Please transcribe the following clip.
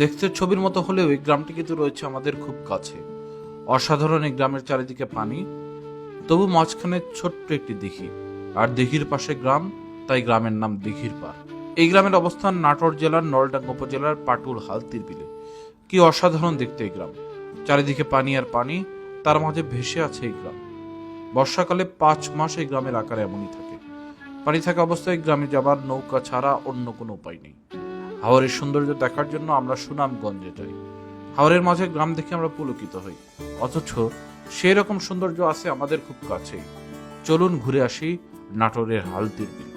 দেখতে ছবির মতো হলেও এই গ্রামটি কিন্তু রয়েছে আমাদের খুব কাছে। অসাধারণ এই গ্রামের চারিদিকে পানি। তবু মাঝখানে ছোট্ট একটি দিঘি। আর দিঘির পাশে গ্রাম, তাই গ্রামের নাম দিঘির পার এই গ্রামের অবস্থান নাটোর জেলার, নলডাঙ্গা উপজেলার পাটুল হালতির বিলে কি অসাধারণ দেখতে এই গ্রাম। চারিদিকে পানি আর পানি, তার মাঝে ভেসে আছে এই গ্রাম। বর্ষাকালে পাঁচ মাস এই গ্রামের আকার এমনই থাকে। পানি থাকা অবস্থায় গ্রামে যাবার নৌকা ছাড়া অন্য কোনো উপায় নেই। হাওরের সৌন্দর্য দেখার জন্য আমরা সুনামগঞ্জে যাই। হাওরের মাঝে গ্রাম দেখে আমরা পুলকিত হই। অথচ সেই রকম সৌন্দর্য আছে আমাদের খুব কাছেই। চলুন ঘুরে আসি নাটোরের হালতির বিলে